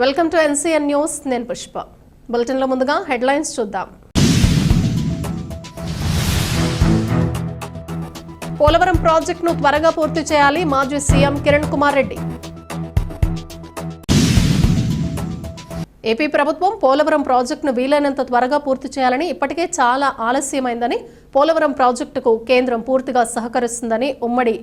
Welcome to NCN news. నేను పుష్ప. బులెటిన్లో ముందుగా హెడ్లైన్స్ చూద్దాం. పోలవరం ప్రాజెక్టును త్వరగా పూర్తి చేయాలి మాజీ సీఎం కిరణ్ కుమార్ రెడ్డి. ఏపీ ప్రభుత్వం పోలవరం ప్రాజెక్టును వీలైనంత త్వరగా పూర్తి చేయాలని ఇప్పటికే చాలా ఆలస్యమైందని పోలవరం ప్రాజెక్టుకు కేంద్రం పూర్తిగా సహకరిస్తుందని ఉమ్మడి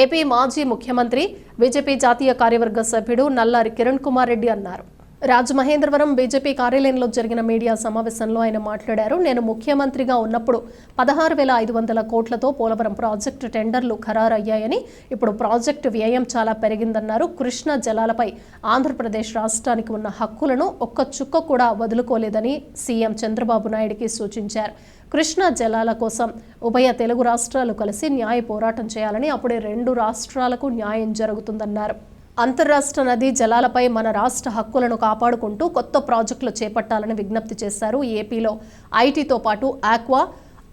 ఏపీ మాజీ ముఖ్యమంత్రి బీజేపీ జాతీయ కార్యవర్గ సభ్యుడు నల్లారి కిరణ్ కుమార్ రెడ్డి అన్నారు. రాజమహేంద్రవరం బీజేపీ కార్యాలయంలో జరిగిన మీడియా సమావేశంలో ఆయన మాట్లాడారు. నేను ముఖ్యమంత్రిగా ఉన్నప్పుడు పదహారు వేల ఐదు వందల కోట్లతో పోలవరం ప్రాజెక్టు టెండర్లు ఖరారయ్యాయని ఇప్పుడు ప్రాజెక్టు వ్యయం చాలా పెరిగిందన్నారు. కృష్ణా జలాలపై ఆంధ్రప్రదేశ్ రాష్ట్రానికి ఉన్న హక్కులను ఒక్క చుక్క కూడా వదులుకోలేదని సీఎం చంద్రబాబు నాయుడికి సూచించారు. కృష్ణా జలాల కోసం ఉభయ తెలుగు రాష్ట్రాలు కలిసి న్యాయ పోరాటం చేయాలని అప్పుడే రెండు రాష్ట్రాలకు న్యాయం జరుగుతుందన్నారు. అంతర్రాష్ట్ర నదీ జలాలపై మన రాష్ట్ర హక్కులను కాపాడుకుంటూ కొత్త ప్రాజెక్టులు చేపట్టాలని విజ్ఞప్తి చేశారు ఏపీలో. ఐటీతో పాటు ఆక్వా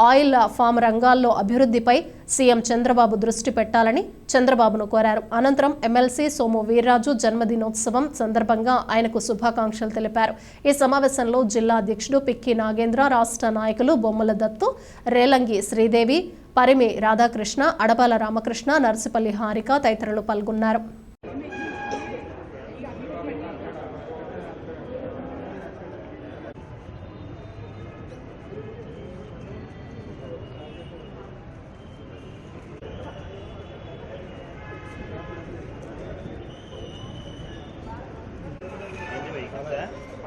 ఆయిల్ ఫామ్ రంగాల్లో అభివృద్ధిపై సీఎం చంద్రబాబు దృష్టి పెట్టాలని చంద్రబాబును కోరారు. అనంతరం ఎమ్మెల్సీ సోము వీర్రాజు జన్మదినోత్సవం సందర్భంగా ఆయనకు శుభాకాంక్షలు తెలిపారు. ఈ సమావేశంలో జిల్లా అధ్యక్షుడు పిక్కి నాగేంద్ర రాష్ట్ర నాయకులు బొమ్మల దత్తు రేలంగి శ్రీదేవి పరిమి రాధాకృష్ణ అడపాల రామకృష్ణ నర్సిపల్లి హారిక తదితరులు పాల్గొన్నారు.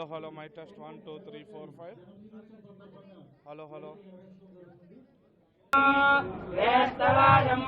Hello hello my test one two three four five. Hello hello. శ్రేష్టరాజం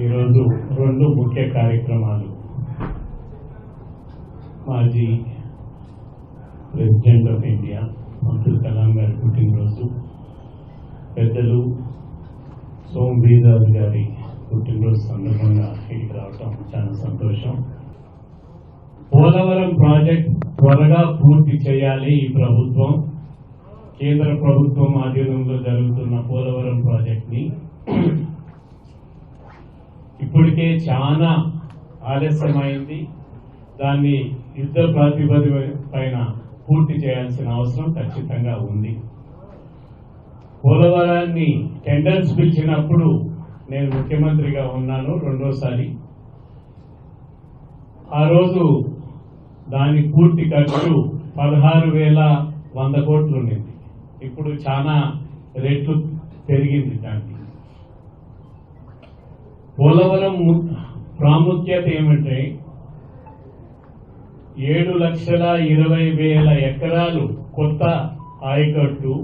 ఈరోజు రెండు ముఖ్య కార్యక్రమాలు. మాజీ president of India Abdul Kalam గారి పుట్టినరోజు పెద్దలు సోమ్ బీదాస్ గారి పుట్టినరోజు సందర్భంగా ఇక్కడికి రావటం చాలా సంతోషం. పోలవరం ప్రాజెక్ట్ త్వరగా పూర్తి చేయాలి ఈ ప్రభుత్వం. కేంద్ర ప్రభుత్వం ఆధీనంలో జరుగుతున్న పోలవరం ప్రాజెక్ట్ని ఇప్పటికే చాలా ఆలస్యమైంది. దాన్ని యుద్ధ ప్రాతిపదిక పైన పూర్తి చేయాల్సిన అవసరం ఖచ్చితంగా ఉంది. పోలవరాన్ని టెండర్స్ పిలిచినప్పుడు నేను ముఖ్యమంత్రిగా ఉన్నాను రెండోసారి. ఆ రోజు దాని పూర్తి ఖర్చు పదహారు వేల వంద కోట్లు ఉండింది ఇప్పుడు చాలా రేట్లు పెరిగింది దానికి. పోలవరం ప్రాముఖ్యత ఏమంటే ఏడు లక్షల ఇరవై వేల ఎకరాలు కొత్త ఆయకట్టు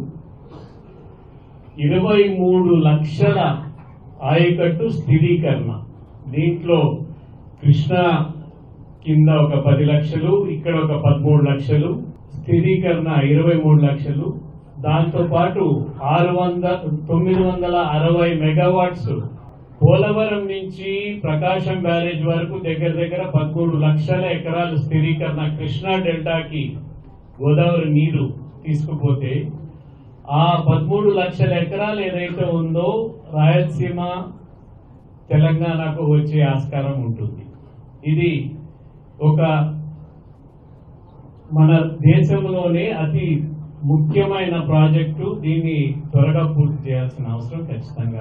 ఇరవై మూడు లక్షల ఆయకట్టు స్థిరీకరణ. దీంట్లో కృష్ణా కింద ఒక పది లక్షలు ఇక్కడ ఒక పదమూడు లక్షలు స్థిరీకరణ ఇరవై మూడు లక్షలు. దాంతో పాటు ఆరు వందల తొమ్మిది వందల అరవై మెగావాట్స్ పోలవరం నుంచి ప్రకాశం బ్యారేజ్ వరకు దగ్గర దగ్గర పదమూడు లక్షల ఎకరాలు స్థిరీకరణ కృష్ణా డెల్టాకి గోదావరి నీరు తీసుకుపోతే ఆ పదమూడు లక్షల ఎకరాలు ఏదైతే ఉందో రాయలసీమ తెలంగాణకు వచ్చే ఆస్కారం ఉంటుంది. ఇది ఒక మన దేశంలోనే అతి ముఖ్యమైన ప్రాజెక్టు దీన్ని త్వరగా పూర్తి చేయాల్సిన అవసరం ఖచ్చితంగా